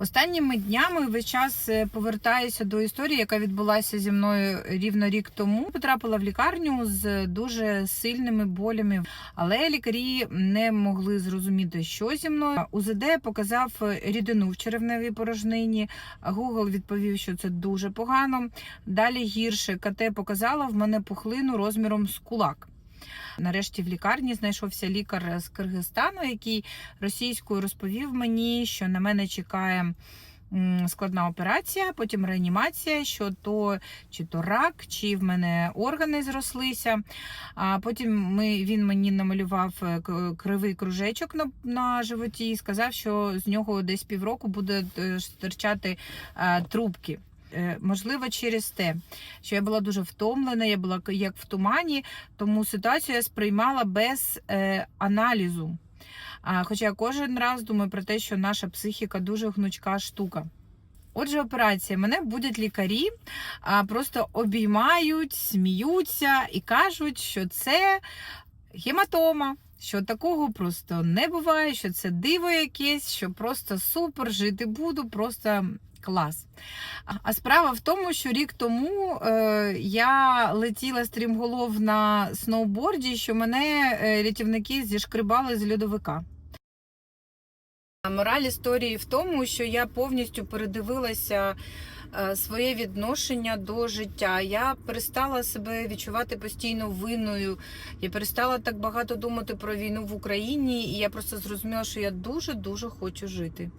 Останніми днями весь час е, повертаюся до історії, яка відбулася зі мною рівно рік тому. Потрапила в лікарню з дуже сильними болями, але лікарі не могли зрозуміти, що зі мною. УЗД показав рідину в черевневій порожнині. Google відповів, що це дуже погано. Далі гірше КТ показала в мене пухлину розміром з кулак. Нарешті в лікарні знайшовся лікар з Киргизстану, який російською розповів мені, що на мене чекає складна операція, потім реанімація, що то чи то рак, чи в мене органи зрослися. А потім ми, він мені намалював е, кривий кружечок на, на животі і сказав, що з нього десь півроку буде е, стирчати е, трубки. Е, Можливо, через те, що я була дуже втомлена, я була як в тумані, тому ситуацію я сприймала без е, аналізу. Хоча я кожен раз думаю про те, що наша психіка дуже гнучка штука. Отже, операція. Мене будуть лікарі, а, просто обіймають, сміються і кажуть, що це гематома, що такого просто не буває, що це диво якесь, що просто супер жити буду, просто клас. А- справа в тому, що рік тому е, я летіла стрімголов на сноуборді, що мене е, рятівники зішкрибали з льодовика. Мораль історії в тому, що я повністю передивилася е, своє відношення до життя. Я перестала себе відчувати постійно винною. Я перестала так багато думати про війну в Україні, і я просто зрозуміла, що я дуже дуже хочу жити.